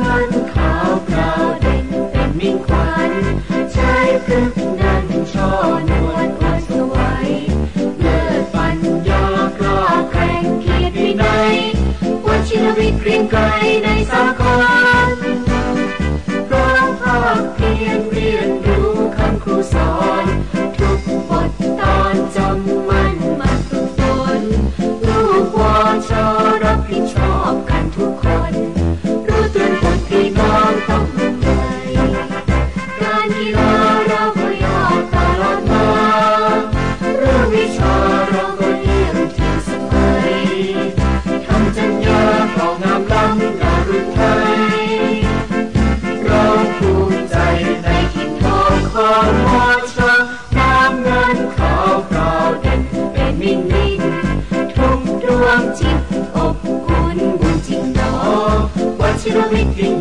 งานขาวเปล่าเด็กเป็นมิ่งขวัญชายพฤกนั้นช่อนวลอ่อสวยเลิศปัญญากล้แกร่งเกียรติวินัวัชิวิทย์รียไกรในสากล ciudad de Cristo.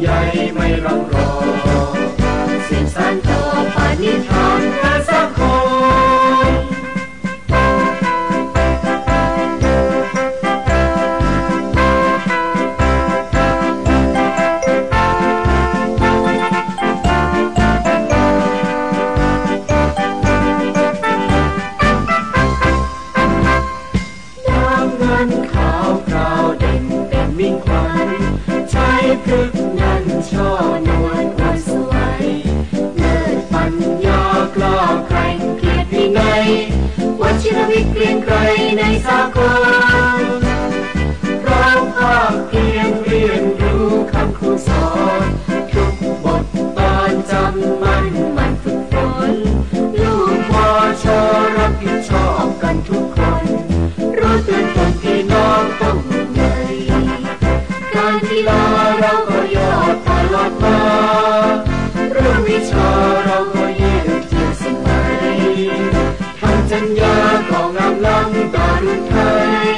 ดันช่อนวลอ่อนสวยเลิศปัญญากล้าแกร่งเกียรติวินวัชิรวิทย์เกรียงใครในสากล สัญญาของงามล้ำก่อนไทย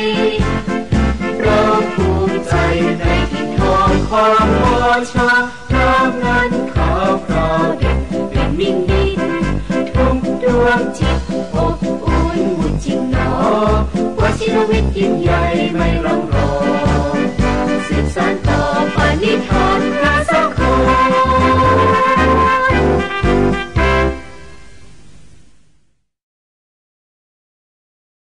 เราภูมิใจในทิ่ทองความโอชาพร้อมน